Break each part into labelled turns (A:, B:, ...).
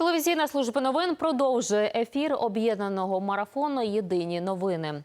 A: Телевізійна служба новин продовжує ефір об'єднаного марафону Єдині новини.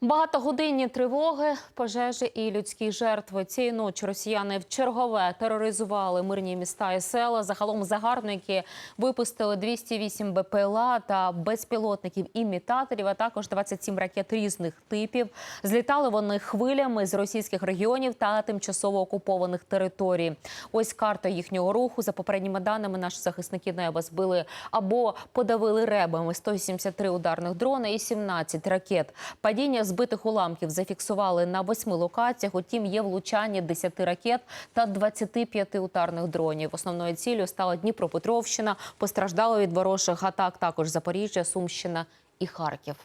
A: Багатогодинні тривоги, пожежі і людські жертви. Цієї ночі росіяни в чергове тероризували мирні міста і села. Загалом загарбники випустили 208 БПЛА та безпілотників імітаторів, а також 27 ракет різних типів. Злітали вони хвилями з російських регіонів та тимчасово окупованих територій. Ось карта їхнього руху. За попередніми даними, наші захисники неба збили або подавили ребами 173 ударних дрони і 17 ракет. Падіння збитих уламків зафіксували на восьми локаціях. Утім, є влучання 10 ракет та 25 ударних дронів. Основною ціллю стала Дніпропетровщина. Постраждало від ворожих атак також Запоріжжя, Сумщина і Харків.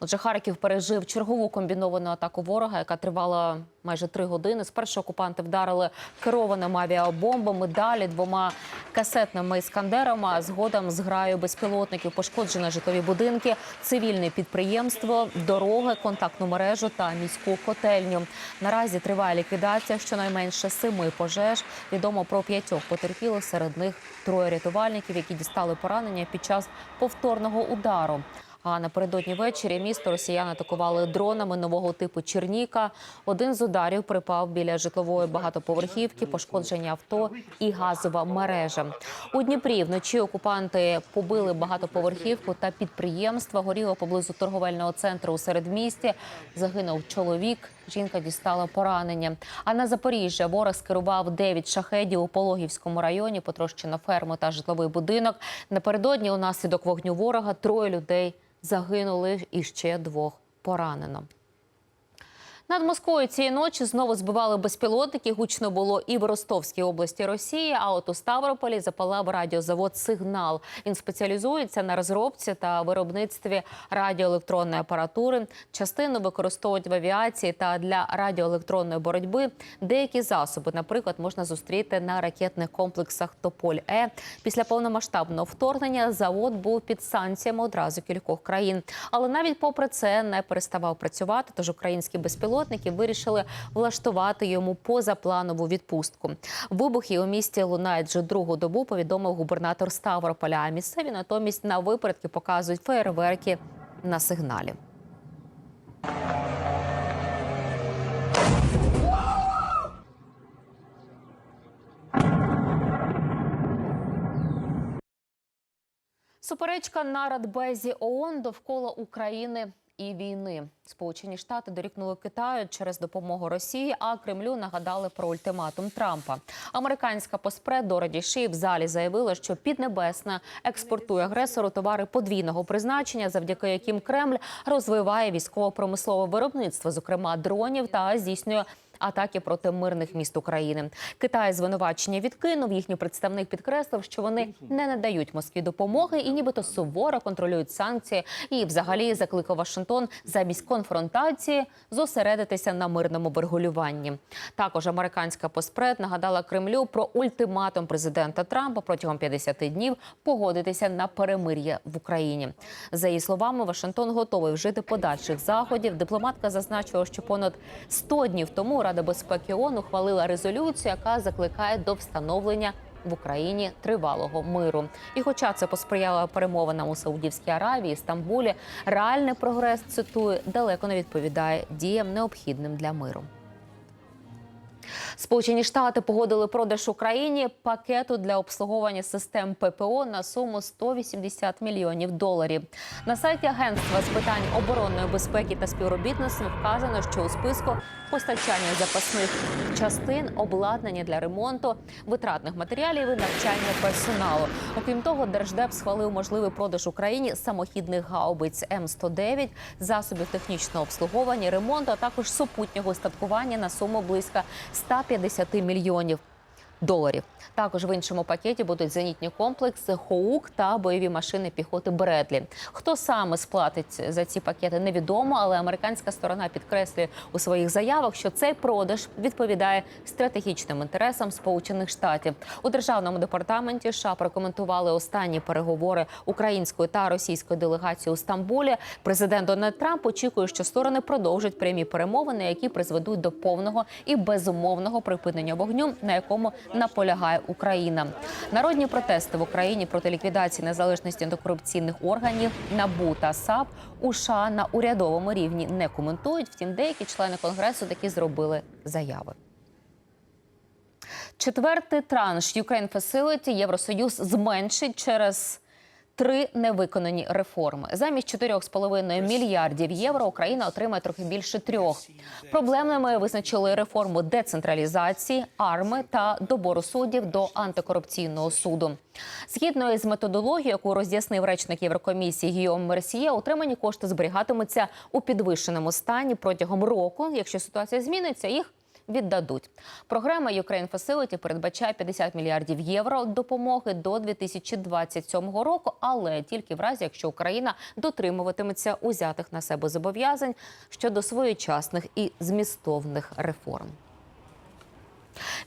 A: Отже, Харків пережив чергову комбіновану атаку ворога, яка тривала майже три години. Спершу окупанти вдарили керованими авіабомбами, далі двома касетними іскандерами. А згодом з граю безпілотників пошкоджені житлові будинки, цивільне підприємство, дороги, контактну мережу та міську котельню. Наразі триває ліквідація щонайменше семи пожеж. Відомо про п'ятьох потерпілих. Серед них троє рятувальників, які дістали поранення під час повторного удару. А напередодні ввечері місто росіяни атакували дронами нового типу Черніка. Один з ударів припав біля житлової багатоповерхівки, пошкодження авто і газова мережа. У Дніпрі вночі окупанти побили багатоповерхівку та підприємства. Горіло поблизу торговельного центру у середмісті. Загинув чоловік. Жінка дістала поранення. А на Запоріжжя ворог скерував 9 шахедів у Пологівському районі, потрощено ферму та житловий будинок. Напередодні унаслідок вогню ворога троє людей загинули і ще двох поранено. Над Москвою цієї ночі знову збивали безпілотники. Гучно було і в Ростовській області Росії. А от у Ставрополі запалав радіозавод Сигнал. Він спеціалізується на розробці та виробництві радіоелектронної апаратури. Частину використовують в авіації та для радіоелектронної боротьби. Деякі засоби, наприклад, можна зустріти на ракетних комплексах Тополь Е. Після повномасштабного вторгнення завод був під санкціями одразу кількох країн. Але навіть попри це не переставав працювати. Тож українські безпілотники вирішили влаштувати йому позапланову відпустку. Вибухи у місті лунають вже другу добу. Повідомив губернатор Ставрополя. А місцеві натомість на випередки показують феєрверки на сигналі. Суперечка на Радбезі ООН довкола України і війни. Сполучені Штати дорікнули Китаю через допомогу Росії, а Кремлю нагадали про ультиматум Трампа. Американська поспред Дороді Ші в залі заявила, що Піднебесна експортує агресору товари подвійного призначення, завдяки яким Кремль розвиває військово-промислове виробництво, зокрема дронів, та здійснює атаки проти мирних міст України. Китай звинувачення відкинув. Їхній представник підкреслив, що вони не надають Москві допомоги і нібито суворо контролюють санкції. І, взагалі, закликав Вашингтон замість конфронтації зосередитися на мирному врегулюванні. Також американська поспред нагадала Кремлю про ультиматум президента Трампа протягом 50 днів погодитися на перемир'я в Україні. За її словами, Вашингтон готовий вжити подальших заходів. Дипломатка зазначила, що понад 100 днів тому Рада безпеки ООН ухвалила резолюцію, яка закликає до встановлення в Україні тривалого миру. І, хоча це посприяло перемовинам у Саудівській Аравії, Стамбулі, реальний прогрес цитую далеко не відповідає діям необхідним для миру. Сполучені Штати погодили продаж Україні пакету для обслуговування систем ППО на суму 180 мільйонів доларів. На сайті агентства з питань оборонної безпеки та співробітництва вказано, що у списку постачання запасних частин, обладнання для ремонту, витратних матеріалів і навчання персоналу. Окрім того, держдеп схвалив можливий продаж Україні самохідних гаубиць М109, засобів технічного обслуговування, ремонту, а також супутнього устаткування на суму близько 150 мільйонів. Доларів також в іншому пакеті будуть зенітні комплекси Хоук та бойові машини піхоти Бредлі. Хто саме сплатить за ці пакети, невідомо, але американська сторона підкреслює у своїх заявах, що цей продаж відповідає стратегічним інтересам Сполучених Штатів. У державному департаменті США прокоментували останні переговори української та російської делегації у Стамбулі. Президент Дональд Трамп очікує, що сторони продовжать прямі перемовини, які призведуть до повного і безумовного припинення вогню, на якому наполягає Україна. Народні протести в Україні проти ліквідації незалежності антикорупційних органів НАБУ та САП у США на урядовому рівні не коментують. Втім, деякі члени конгресу таки зробили заяви. Четвертий транш Ukraine Facility Євросоюз зменшить через три невиконані реформи. Замість 4,5 мільярдів євро Україна отримає трохи більше трьох. Проблемними визначили реформу децентралізації, арми та добору суддів до антикорупційного суду. Згідно із методологією, яку роз'яснив речник Єврокомісії Гіом Мерсіє, отримані кошти зберігатимуться у підвищеному стані протягом року. Якщо ситуація зміниться, їх віддадуть. Програма Ukraine Facility передбачає 50 мільярдів євро допомоги до 2027 року, але тільки в разі, якщо Україна дотримуватиметься узятих на себе зобов'язань щодо своєчасних і змістовних реформ.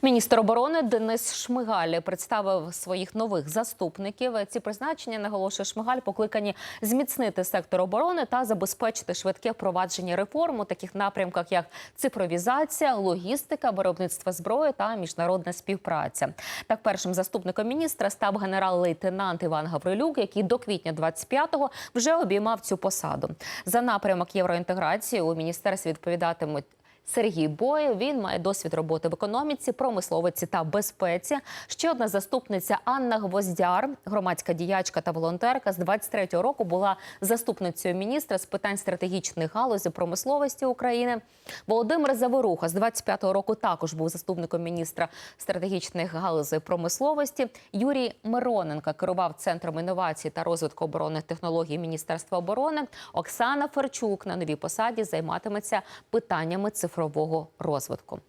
A: Міністр оборони Денис Шмигаль представив своїх нових заступників. Ці призначення наголошує Шмигаль, покликані зміцнити сектор оборони та забезпечити швидке впровадження реформ у таких напрямках, як цифровізація, логістика, виробництво зброї та міжнародна співпраця. Так, першим заступником міністра став генерал-лейтенант Іван Гаврилюк, який до квітня 25-го вже обіймав цю посаду. За напрямок євроінтеграції у міністерстві відповідатимуть. Сергій Боєв він має досвід роботи в економіці, промисловиці та безпеці. Ще одна заступниця Анна Гвоздяр, громадська діячка та волонтерка з 23-го року була заступницею міністра з питань стратегічних галузей промисловості України. Володимир Заворуха з 25-го року також був заступником міністра стратегічних галузей промисловості. Юрій Мироненко керував центром інновацій та розвитку оборонних технологій Міністерства оборони. Оксана Ферчук на новій посаді займатиметься питаннями цифрового розвитку.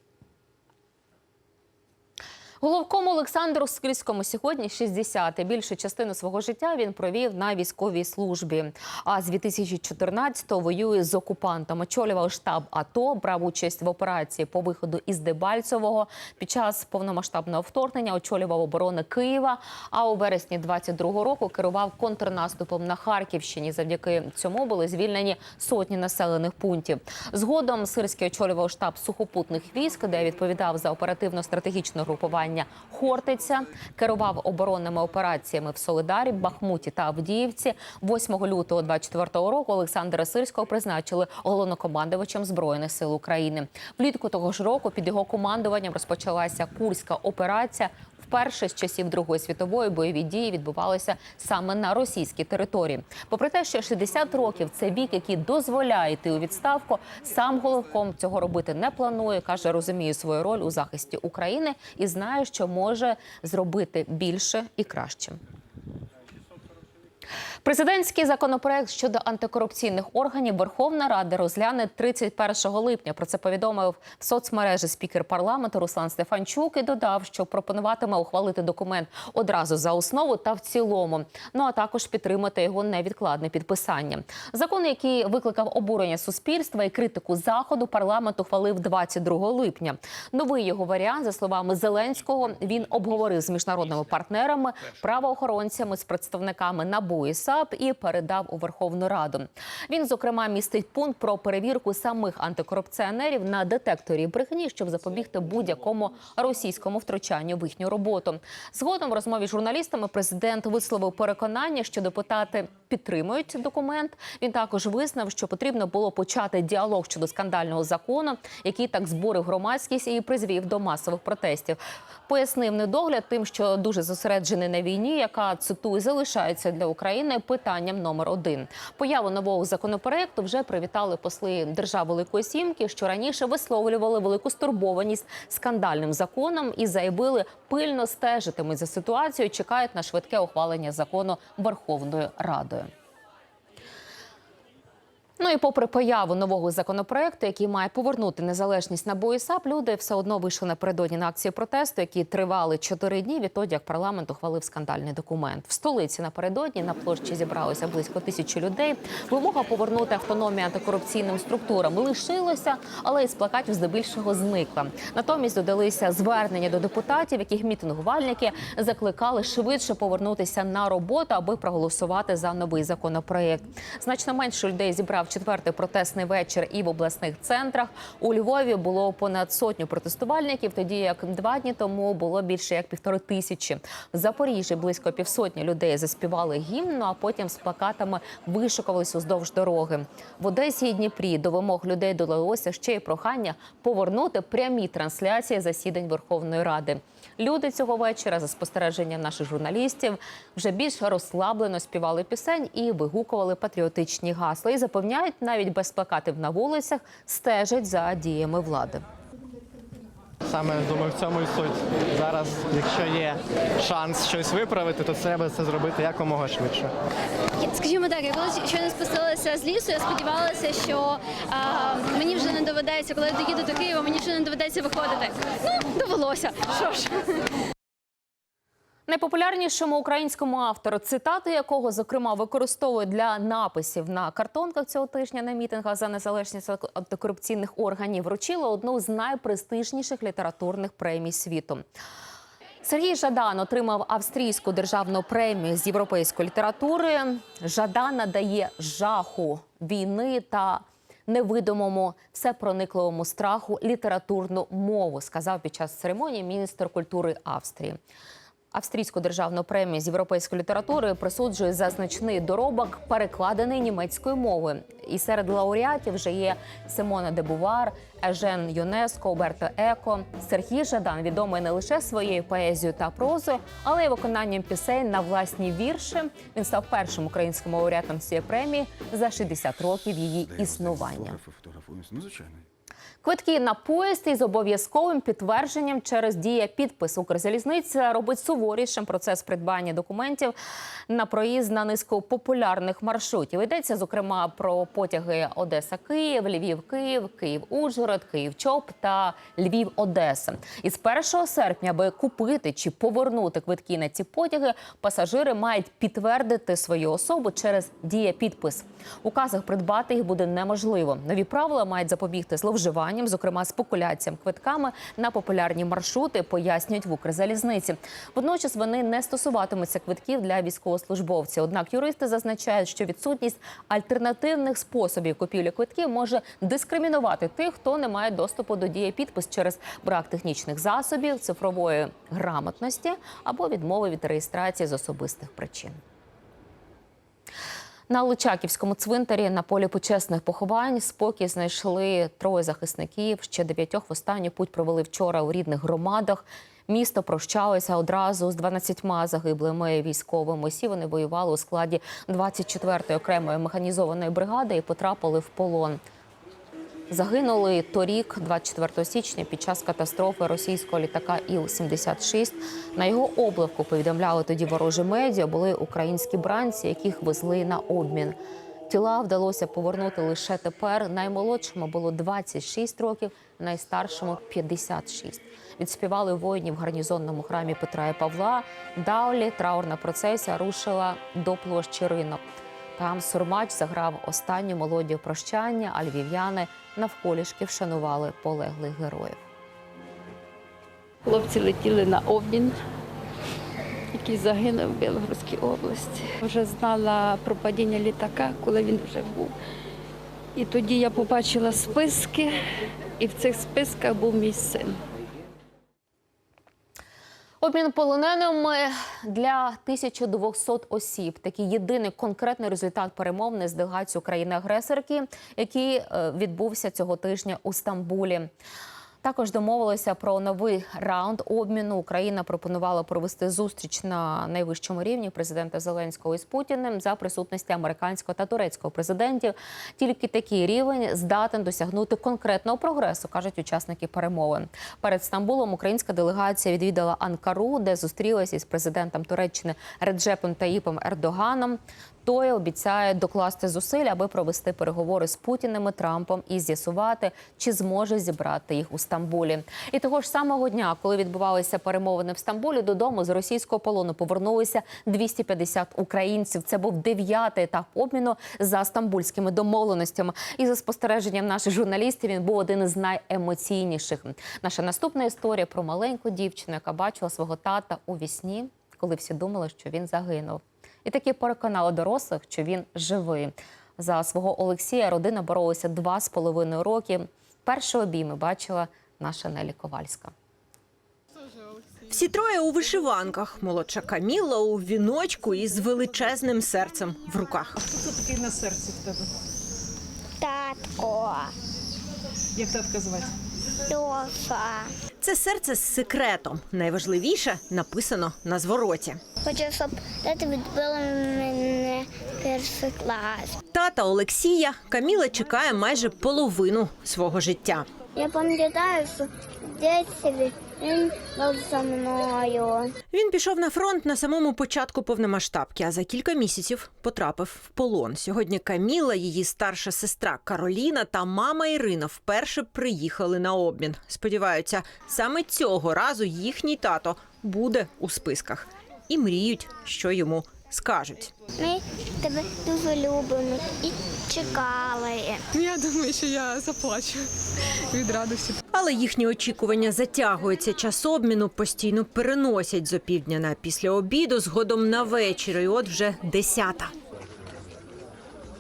A: Головкому Олександру Скрізькому сьогодні 60. Більшу частину свого життя він провів на військовій службі. А з 2014-го воює з окупантом. Очолював штаб АТО, брав участь в операції по виходу із Дебальцевого. Під час повномасштабного вторгнення очолював оборони Києва. А у вересні 22-го року керував контрнаступом на Харківщині. Завдяки цьому були звільнені сотні населених пунктів. Згодом Сирський очолював штаб сухопутних військ, де відповідав за оперативно-стратегічне групування Хортиця, керував оборонними операціями в Солидарі, Бахмуті та Авдіївці. 8 лютого 24-го року Олександра Сирського призначили головнокомандувачем збройних сил України. Влітку того ж року під його командуванням розпочалася курська операція. Вперше з часів Другої світової бойові дії відбувалися саме на російській території. Попри те, що 60 років це вік, який дозволяє йти у відставку. Сам головком цього робити не планує. каже, розуміє свою роль у захисті України і знає, що може зробити більше і краще. Президентський законопроект щодо антикорупційних органів Верховна Рада розгляне 31 липня. Про це повідомив в соцмережі спікер парламенту Руслан Стефанчук і додав, що пропонуватиме ухвалити документ одразу за основу та в цілому. Ну а також підтримати його невідкладне підписання. Закон, який викликав обурення суспільства і критику заходу, парламент ухвалив 22 липня. Новий його варіант, за словами Зеленського, він обговорив з міжнародними партнерами, правоохоронцями, з представниками НАБУ і САП і передав у Верховну Раду. Він зокрема містить пункт про перевірку самих антикорупціонерів на детекторі брехні, щоб запобігти будь-якому російському втручанню в їхню роботу. Згодом в розмові з журналістами президент висловив переконання, що депутати підтримують документ. Він також визнав, що потрібно було почати діалог щодо скандального закону, який так збурив громадськість і призвів до масових протестів. Пояснив недогляд тим, що дуже зосереджений на війні, яка цитую залишається для України питанням номер один. Появу нового законопроекту вже привітали посли держав Великої Сімки, що раніше висловлювали велику стурбованість скандальним законом і заявили, пильно стежитимуть за ситуацією. Чекають на швидке ухвалення закону Верховною Радою. Ну і попри появу нового законопроекту, який має повернути незалежність на і САП, люди все одно вийшли напередодні на акції протесту, які тривали чотири дні відтоді, як парламент ухвалив скандальний документ. В столиці напередодні на площі зібралося близько тисячі людей. Вимога повернути автономію антикорупційним структурам лишилася, але із плакатів здебільшого зникла. Натомість додалися звернення до депутатів, яких мітингувальники закликали швидше повернутися на роботу, аби проголосувати за новий законопроект. Значно менше людей зібрав четвертий протестний вечір і в обласних центрах. У Львові було понад сотню протестувальників, тоді як два дні тому було більше як півтори тисячі. В Запоріжжі близько півсотні людей заспівали гімн, ну, а потім з плакатами вишукувались уздовж дороги. В Одесі і Дніпрі до вимог людей додалося ще й прохання повернути прямі трансляції засідань Верховної Ради. Люди цього вечора, за спостереженням наших журналістів, вже більш розслаблено співали пісень і вигукували патріотичні гасла. І запевняють, навіть без плакатів на вулицях стежать за діями влади.
B: Саме думаю, в цьому і суть. Зараз, якщо є шанс щось виправити, то треба це зробити якомога швидше.
C: Скажімо так, я коли щойно спустилася з лісу, я сподівалася, що а, мені вже не доведеться, коли я доїду до Києва, мені вже не доведеться виходити. Ну, довелося. Що ж.
A: Найпопулярнішому українському автору, цитати якого зокрема використовують для написів на картонках цього тижня на мітингах за незалежність антикорупційних органів, вручили одну з найпрестижніших літературних премій світу. Сергій Жадан отримав австрійську державну премію з європейської літератури. Жадан надає жаху війни та невидимому всепроникливому страху літературну мову, сказав під час церемонії міністр культури Австрії. Австрійську державну премію з європейської літератури присуджує за значний доробок, перекладений німецькою мовою. І серед лауреатів вже є Симона де Бувар, Ежен Йонеско, Оберто Еко. Сергій Жадан відомий не лише своєю поезією та прозою, але й виконанням пісень на власні вірші. Він став першим українським лауреатом цієї премії за 60 років її існування.
D: Ну, звичайно.
A: Квитки на поїзд із обов'язковим підтвердженням через дія підпис. Укрзалізниця робить суворішим процес придбання документів на проїзд на низку популярних маршрутів. Йдеться зокрема про потяги Одеса-Київ, Львів-Київ, Київ-Ужгород, Київ-Чоп та Львів-Одеса. І з 1 серпня, аби купити чи повернути квитки на ці потяги, пасажири мають підтвердити свою особу через дія підпис. Указах придбати їх буде неможливо. Нові правила мають запобігти зловживанням, зокрема спекуляціям квитками на популярні маршрути, пояснюють в Укрзалізниці. Водночас вони не стосуватимуться квитків для військовослужбовців. Однак юристи зазначають, що відсутність альтернативних способів купівлі квитків може дискримінувати тих, хто не має доступу до дії підпис через брак технічних засобів, цифрової грамотності або відмови від реєстрації з особистих причин. На Лучаківському цвинтарі на полі почесних поховань спокій знайшли троє захисників. Ще дев'ятьох в останню путь провели вчора у рідних громадах. Місто прощалося одразу з 12 загиблими військовими. Усі вони воювали у складі 24-ї окремої механізованої бригади і потрапили в полон. Загинули торік, 24 січня, під час катастрофи російського літака Іл-76. На його обливку повідомляли тоді ворожі медіа. Були українські бранці, яких везли на обмін. Тіла вдалося повернути лише тепер. Наймолодшому було 26 років, найстаршому 56. Відспівали воїнів в гарнізонному храмі Петра і Павла. Далі траурна процесія рушила до площі ринок. Там сурмач заграв останню мелодію прощання, а львів'яни навколішки вшанували полеглих героїв.
E: Хлопці летіли на обмін, який загинув в Білгородській області. Вже знала про падіння літака, коли він вже був. І тоді я побачила списки, і в цих списках був мій син.
A: Обмін полоненими для 1200 осіб. Такий єдиний конкретний результат перемовини з делегацією країни-агресорки, який е, відбувся цього тижня у Стамбулі. Також домовилися про новий раунд обміну. Україна пропонувала провести зустріч на найвищому рівні президента Зеленського із Путіним за присутності американського та турецького президентів. Тільки такий рівень здатен досягнути конкретного прогресу, кажуть учасники перемовин. Перед Стамбулом українська делегація відвідала Анкару, де зустрілася із президентом Туреччини Реджепом Таїпом Ердоганом. Той обіцяє докласти зусиль, аби провести переговори з Путіним і Трампом і з'ясувати, чи зможе зібрати їх у Стамбулі. І того ж самого дня, коли відбувалися перемовини в Стамбулі, додому з російського полону повернулися 250 українців. Це був дев'ятий етап обміну за стамбульськими домовленостями. І за спостереженням наших журналістів він був один із найемоційніших. Наша наступна історія про маленьку дівчину, яка бачила свого тата у вісні, коли всі думали, що він загинув. І таки переконала дорослих, що він живий. За свого Олексія родина боролася два з половиною роки. Перші обійми бачила наша Нелі Ковальська.
D: Всі троє у вишиванках. Молодша Каміла у віночку із величезним серцем в руках.
F: Хто такий на серці в тебе?
G: Татко,
F: Як татка звати?
G: Льоша.
D: Це серце з секретом. Найважливіше написано на звороті.
G: Хочу, щоб тато відбила мене перший клас.
D: Тата Олексія Каміла чекає майже половину свого життя.
G: Я пам'ятаю, що в дитинстві він
D: пішов на фронт на самому початку повномасштабки, а за кілька місяців потрапив в полон. Сьогодні Каміла, її старша сестра Кароліна та мама Ірина вперше приїхали на обмін. Сподіваються, саме цього разу їхній тато буде у списках і мріють, що йому скажуть.
G: Ми тебе дуже любимо і чекали.
H: Я думаю, що я заплачу від радості.
D: Але їхні очікування затягуються. Час обміну постійно переносять з опівдня на після обіду, згодом на вечір. І от вже десята.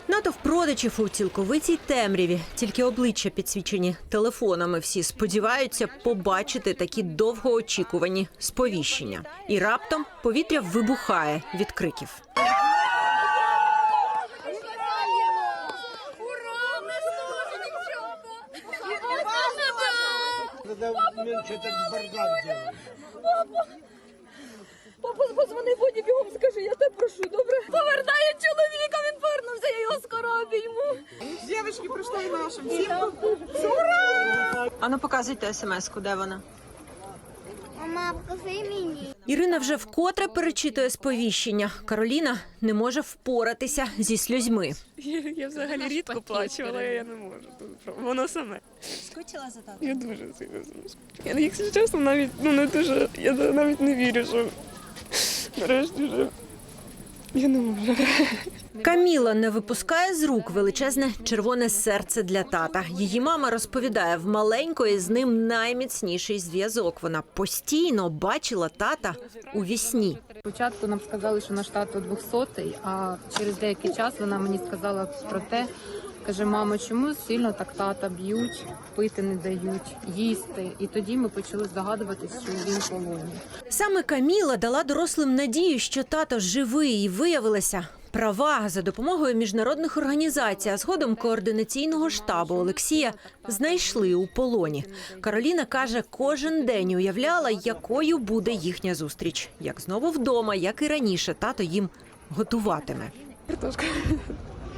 D: Натовп продачів у цілковитій темряві, тільки обличчя підсвічені телефонами. Всі сподіваються побачити такі довгоочікувані сповіщення. І раптом повітря вибухає від криків.
E: Папа, позвони Боді, бігом скажи, я тебе прошу, добре? Повертає чоловіка, він повернувся, я його скоро обійму.
F: Дівчатки прийшли нашим всім.
D: А ну показуйте смс-ку, де вона.
G: Мама, покажи мені.
D: Ірина вже вкотре перечитує сповіщення. Кароліна не може впоратися зі сльозьми.
H: Я, я взагалі рідко плачу, але я не можу. Воно саме.
D: Скучила за татом?
H: Я дуже сильно ним. Я, якщо чесно, навіть ну не дуже. Я навіть не вірю, що нарешті вже. Я не можу.
D: Каміла не випускає з рук величезне червоне серце для тата. Її мама розповідає, в маленької з ним найміцніший зв'язок. Вона постійно бачила тата у вісні.
I: Спочатку нам сказали, що наш тато 200-й, а через деякий час вона мені сказала про те, каже, мамо, чому сильно так тата б'ють, пити не дають, їсти. І тоді ми почали здогадуватися, що він полоні.
D: Саме Каміла дала дорослим надію, що тато живий, і виявилася права за допомогою міжнародних організацій, а згодом координаційного штабу Олексія знайшли у полоні. Кароліна каже, кожен день уявляла, якою буде їхня зустріч. Як знову вдома, як і раніше, тато їм готуватиме.
H: Картошка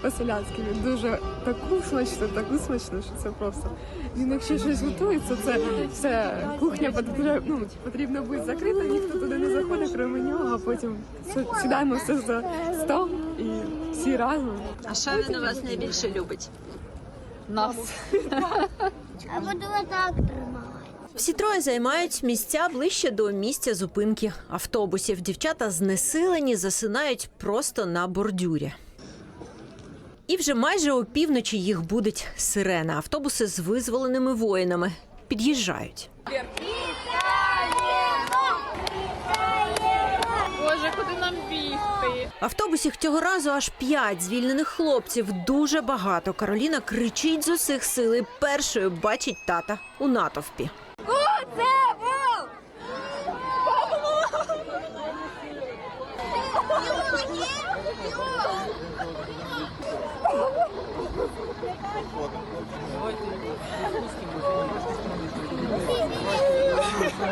H: по-селянськи. Він дуже таку смачну, таку смачну, що це просто. Він якщо щось готується, це все кухня потрібно, ну, потрібно бути закрита, ніхто туди не заходить, крім нього, а потім сідаємо все за стол і всі разом.
D: А що він у вас найбільше любить?
I: Нас
G: А буду отак тримати.
D: Всі троє займають місця ближче до місця зупинки автобусів. Дівчата знесилені засинають просто на бордюрі. І вже майже опівночі їх будить сирена. Автобуси з визволеними воїнами під'їжджають.
H: Боже, куди нам бігти?
D: Автобусів цього разу аж п'ять звільнених хлопців. Дуже багато. Кароліна кричить з усіх сил і першою бачить тата у натовпі.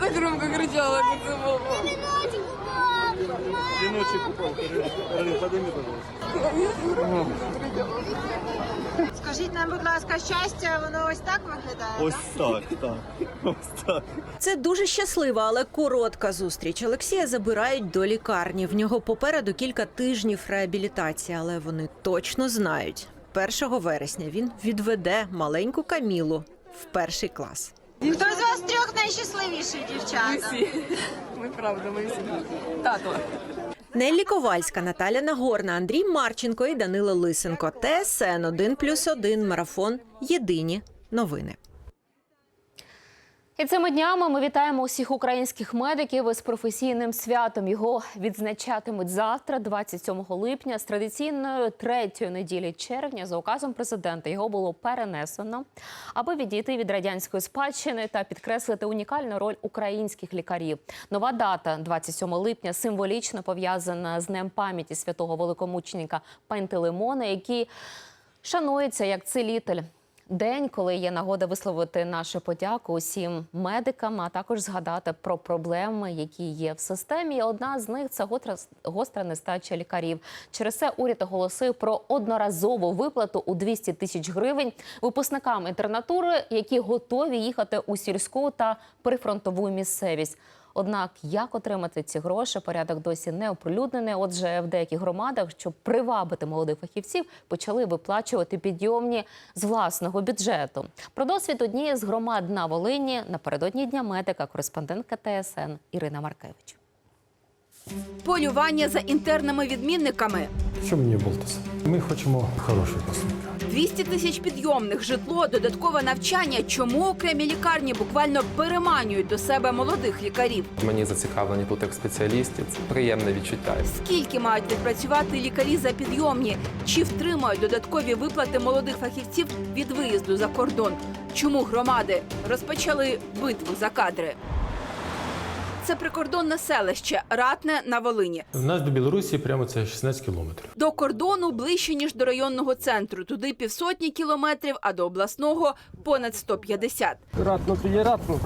H: так громко кричала, як це було.
D: Скажіть нам, будь ласка, щастя, воно ось так виглядає.
J: Ось так, так. Ось так.
D: Це дуже щаслива, але коротка зустріч. Олексія забирають до лікарні. В нього попереду кілька тижнів реабілітації, але вони точно знають. 1 вересня він відведе маленьку Камілу в перший клас.
F: Хто з вас трьох найщасливіший, дівчата?
H: Ми правда, ми всі. Тато.
D: Неллі Ковальська, Наталя Нагорна, Андрій Марченко і Данило Лисенко. ТСН 1+,1 Марафон. Єдині новини.
A: І цими днями ми вітаємо усіх українських медиків із професійним святом. Його відзначатимуть завтра, 27 липня, з традиційною третьої неділі червня. За указом президента його було перенесено, аби відійти від радянської спадщини та підкреслити унікальну роль українських лікарів. Нова дата, 27 липня, символічно пов'язана з днем пам'яті святого великомученика Пантелеймона, який шанується як целитель. День, коли є нагода висловити нашу подяку усім медикам, а також згадати про проблеми, які є в системі. Одна з них це гостра, нестача лікарів. Через це уряд оголосив про одноразову виплату у 200 тисяч гривень випускникам інтернатури, які готові їхати у сільську та прифронтову місцевість. Однак, як отримати ці гроші, порядок досі не оприлюднений. Отже, в деяких громадах, щоб привабити молодих фахівців, почали виплачувати підйомні з власного бюджету. Про досвід однієї з громад на Волині напередодні дня медика, кореспондентка ТСН Ірина Маркевич.
K: Полювання за інтерними відмінниками,
L: Що мені болтаться? Ми хочемо хорошого послуга.
K: 200 тисяч підйомних, житло, додаткове навчання. Чому окремі лікарні буквально переманюють до себе молодих лікарів?
M: Мені зацікавлені тут як спеціалістів. Це приємне відчуття.
K: Скільки мають відпрацювати лікарі за підйомні? Чи втримають додаткові виплати молодих фахівців від виїзду за кордон? Чому громади розпочали битву за кадри? Це прикордонне селище Ратне на Волині.
L: У нас до Білорусі прямо це 16 кілометрів.
K: До кордону ближче ніж до районного центру. Туди півсотні кілометрів, а до обласного понад 150.
L: Ратно тоді ратно.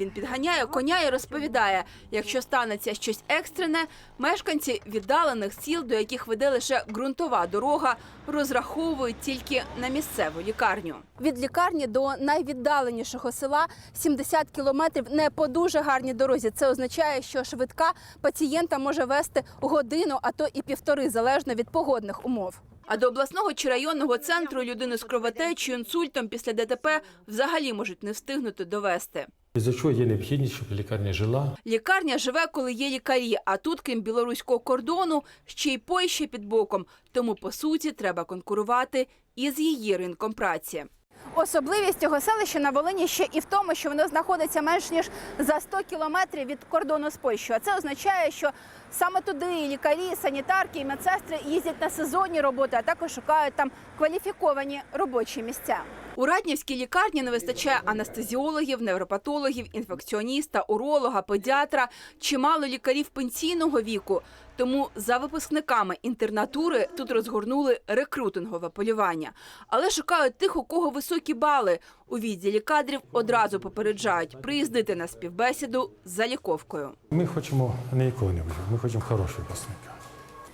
K: Він підганяє коня і розповідає: якщо станеться щось екстрене, мешканці віддалених сіл, до яких веде лише ґрунтова дорога, розраховують тільки на місцеву лікарню. Від лікарні до найвіддаленішого села 70 кілометрів не по дуже гарній дорозі. Це означає, що швидка пацієнта може вести годину, а то і півтори, залежно від погодних умов. А до обласного чи районного центру людину з кровотечею, інсультом після ДТП взагалі можуть не встигнути довести.
L: За чого є необхідність, щоб лікарня жила?
K: Лікарня живе, коли є лікарі, а тут, крім білоруського кордону, ще й Польща під боком. Тому, по суті, треба конкурувати із її ринком праці. Особливість цього селища на Волині ще і в тому, що воно знаходиться менш ніж за 100 кілометрів від кордону з Польщею. А це означає, що саме туди і лікарі, і санітарки і медсестри їздять на сезонні роботи, а також шукають там кваліфіковані робочі місця. У Раднівській лікарні не вистачає анестезіологів, невропатологів, інфекціоніста, уролога, педіатра, чимало лікарів пенсійного віку. Тому за випускниками інтернатури тут розгорнули рекрутингове полювання. Але шукають тих, у кого високі бали. У відділі кадрів одразу попереджають приїздити на співбесіду з заліковкою.
L: Ми хочемо не якого-небудь, ми хочемо хорошого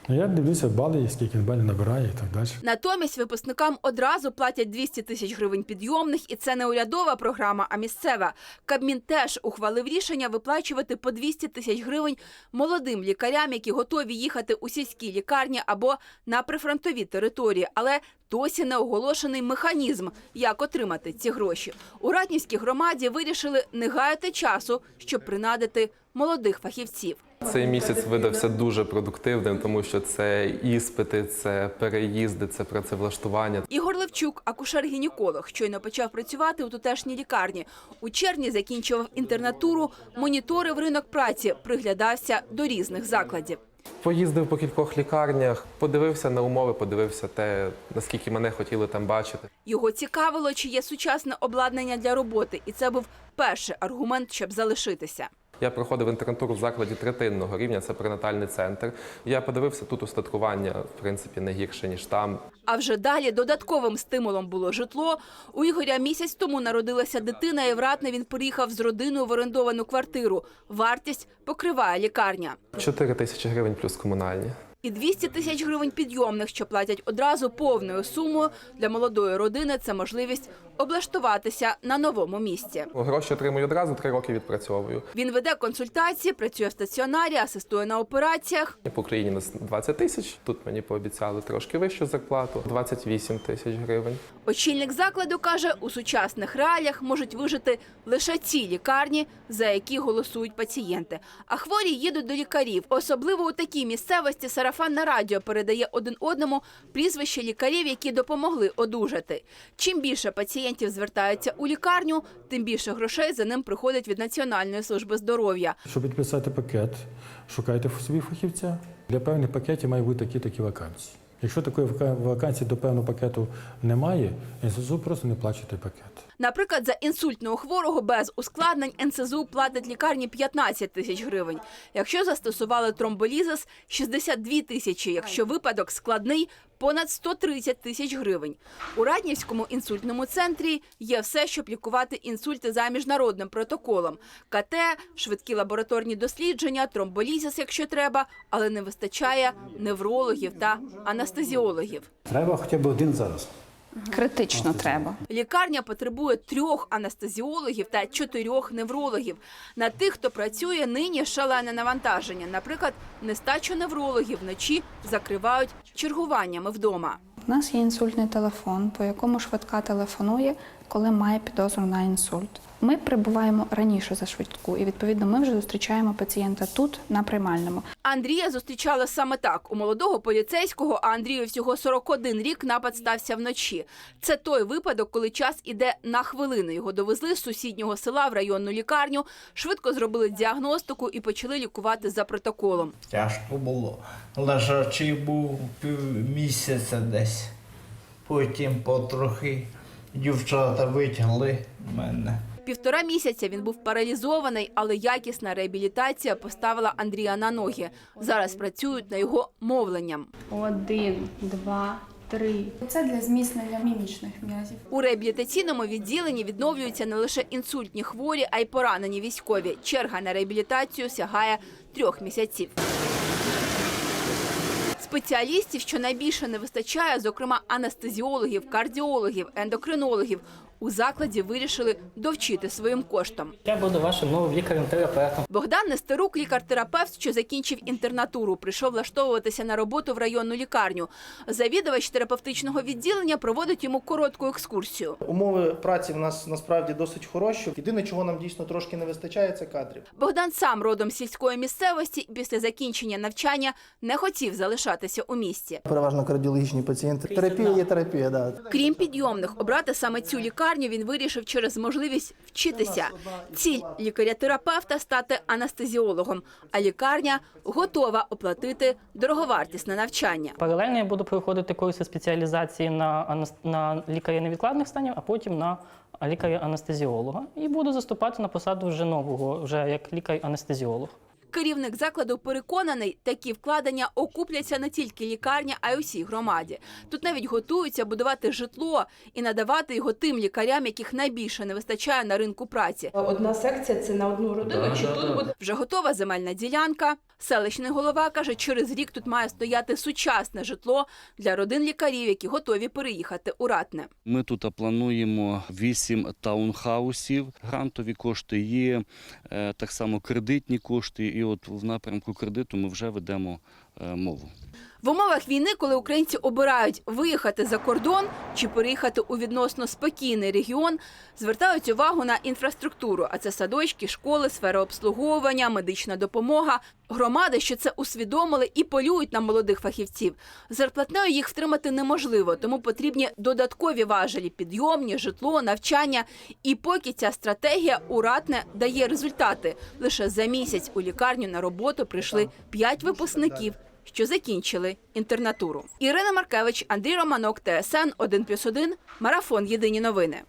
L: послуга. Я дивлюся бали, скільки він балів набирає і так далі.
K: Натомість випускникам одразу платять 200 тисяч гривень підйомних, і це не урядова програма, а місцева. Кабмін теж ухвалив рішення виплачувати по 200 тисяч гривень молодим лікарям, які готові їхати у сільські лікарні або на прифронтові території. Але досі не оголошений механізм, як отримати ці гроші. У Ратнівській громаді вирішили не гаяти часу, щоб принадити молодих фахівців.
M: Цей місяць видався дуже продуктивним, тому що це іспити, це переїзди, це працевлаштування.
K: Ігор Левчук, акушер-гінеколог, щойно почав працювати у тутешній лікарні. У червні закінчував інтернатуру, моніторив ринок праці, приглядався до різних закладів.
M: Поїздив по кількох лікарнях, подивився на умови, подивився те, наскільки мене хотіли там бачити.
K: Його цікавило, чи є сучасне обладнання для роботи, і це був перший аргумент, щоб залишитися.
M: Я проходив інтернатуру в закладі третинного рівня, це перинатальний центр. Я подивився тут устаткування, в принципі, не гірше ніж там.
K: А вже далі додатковим стимулом було житло. У Ігоря місяць тому народилася дитина, і вратне він приїхав з родиною в орендовану квартиру. Вартість покриває лікарня.
M: 4 тисячі гривень плюс комунальні.
K: І 200 тисяч гривень підйомних, що платять одразу повною сумою для молодої родини. Це можливість облаштуватися на новому місці.
M: Гроші отримую одразу, три роки відпрацьовую.
K: Він веде консультації, працює в стаціонарі, асистує на операціях.
M: По Україні на 20 тисяч. Тут мені пообіцяли трошки вищу зарплату 28 тисяч гривень.
K: Очільник закладу каже, у сучасних реаліях можуть вижити лише ці лікарні, за які голосують пацієнти. А хворі їдуть до лікарів. Особливо у такій місцевості сарафан на радіо передає один одному прізвище лікарів, які допомогли одужати. Чим більше пацієнтів звертаються у лікарню, тим більше грошей за ним приходить від Національної служби здоров'я.
L: Щоб підписати пакет, шукайте собі фахівця. Для певних пакетів має бути такі-такі вакансії. Якщо такої вакансії до певного пакету немає, НСЗУ просто не плаче пакет.
K: Наприклад, за інсультного хворого без ускладнень НСЗУ платить лікарні 15 тисяч гривень. Якщо застосували тромболізис – 62 тисячі. Якщо випадок складний – понад 130 тисяч гривень. У Раднівському інсультному центрі є все, щоб лікувати інсульти за міжнародним протоколом. КТ, швидкі лабораторні дослідження, тромболізис, якщо треба, але не вистачає неврологів та анестезіологів.
J: Треба хоча б один зараз.
E: Критично треба.
K: Лікарня потребує трьох анестезіологів та чотирьох неврологів. На тих, хто працює нині шалене навантаження. Наприклад, нестачу неврологів вночі закривають чергуваннями вдома.
E: У нас є інсультний телефон, по якому швидка телефонує, коли має підозру на інсульт. Ми прибуваємо раніше за швидку, і відповідно ми вже зустрічаємо пацієнта тут на приймальному.
K: Андрія зустрічали саме так. У молодого поліцейського, а Андрію всього 41 рік, напад стався вночі. Це той випадок, коли час іде на хвилину. Його довезли з сусіднього села в районну лікарню, швидко зробили діагностику і почали лікувати за протоколом.
J: Тяжко було. Лежачий був півмісяця десь. Потім потрохи дівчата витягли мене.
K: Півтора місяця він був паралізований, але якісна реабілітація поставила Андрія на ноги. Зараз працюють на його мовленням.
E: Один, два, три. Це для зміцнення мімічних м'язів.
K: У реабілітаційному відділенні відновлюються не лише інсультні хворі, а й поранені військові. Черга на реабілітацію сягає трьох місяців. Спеціалістів, що найбільше не вистачає, зокрема анестезіологів, кардіологів, ендокринологів, у закладі вирішили довчити своїм коштом.
N: Я буду вашим новим лікарем-терапевтом.
K: Богдан Нестерук, лікар-терапевт, що закінчив інтернатуру, прийшов влаштовуватися на роботу в районну лікарню. Завідувач терапевтичного відділення проводить йому коротку екскурсію.
O: Умови праці в нас насправді досить хороші. Єдине, чого нам дійсно трошки не вистачає, це кадрів.
K: Богдан сам родом з сільської місцевості і після закінчення навчання не хотів залишатися у місті.
O: Переважно кардіологічні пацієнти. Терапія є терапія, да.
K: Крім підйомних, обрати саме цю лікарню він вирішив через можливість вчитися. Ціль лікаря-терапевта стати анестезіологом, а лікарня готова оплатити дороговартісне навчання.
N: Паралельно я буду проходити курси спеціалізації на, на лікаря невідкладних станів, а потім на лікаря-анестезіолога. І буду заступати на посаду вже нового, вже як лікар-анестезіолог.
K: Керівник закладу переконаний, такі вкладення окупляться не тільки лікарня, а й усій громаді. Тут навіть готуються будувати житло і надавати його тим лікарям, яких найбільше не вистачає на ринку праці.
F: Одна секція це на одну родину, чи тут буде
K: Вже готова земельна ділянка. Селищний голова каже, через рік тут має стояти сучасне житло для родин лікарів, які готові переїхати у Ратне.
P: Ми тут плануємо вісім таунхаусів. Грантові кошти є, е, так само кредитні кошти. От в напрямку кредиту ми вже ведемо е, мову.
K: В умовах війни, коли українці обирають виїхати за кордон чи переїхати у відносно спокійний регіон, звертають увагу на інфраструктуру. А це садочки, школи, сфера обслуговування, медична допомога. Громади, що це усвідомили і полюють на молодих фахівців. Зарплатнею їх втримати неможливо, тому потрібні додаткові важелі підйомні, житло, навчання. І поки ця стратегія уратне дає результати. Лише за місяць у лікарню на роботу прийшли п'ять випускників що закінчили інтернатуру. Ірина Маркевич, Андрій Романок, ТСН 1+,1, Марафон Єдині новини.